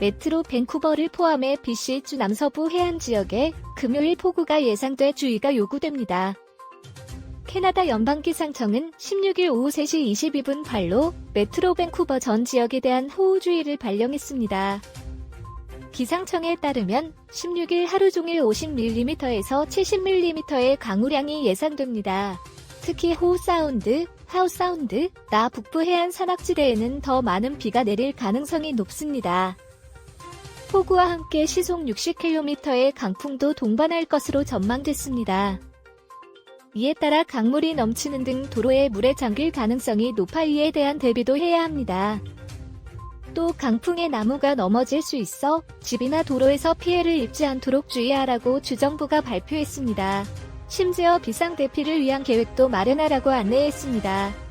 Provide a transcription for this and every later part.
메트로 밴쿠버를 포함해 BC주 남서부 해안 지역에 금요일 폭우가 예상돼 주의가 요구됩니다. 캐나다 연방기상청은 16일 오후 3시 22분 발로 메트로 밴쿠버 전 지역에 대한 호우주의를 발령했습니다. 기상청에 따르면 16일 하루 종일 50mm에서 70mm의 강우량이 예상됩니다. 특히 호우 사운드, 하우 사운드, 나 북부 해안 산악지대에는 더 많은 비가 내릴 가능성이 높습니다. 폭우와 함께 시속 60km의 강풍도 동반할 것으로 전망됐습니다. 이에 따라 강물이 넘치는 등 도로에 물에 잠길 가능성이 높아 이에 대한 대비도 해야 합니다. 또 강풍에 나무가 넘어질 수 있어 집이나 도로에서 피해를 입지 않도록 주의하라고 주정부가 발표했습니다. 심지어 비상 대피를 위한 계획도 마련하라고 안내했습니다.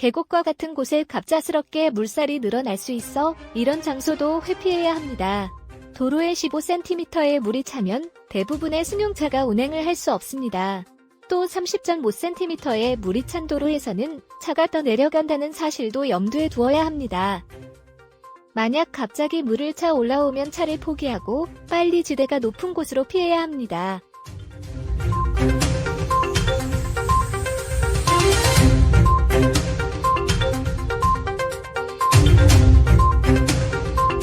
계곡과 같은 곳에 갑작스럽게 물살이 늘어날 수 있어 이런 장소도 회피해야 합니다. 도로에 15cm의 물이 차면 대부분의 승용차가 운행을 할 수 없습니다. 또 30.5cm의 물이 찬 도로에서는 차가 더 내려간다는 사실도 염두에 두어야 합니다. 만약 갑자기 물을 차 올라오면 차를 포기하고 빨리 지대가 높은 곳으로 피해야 합니다.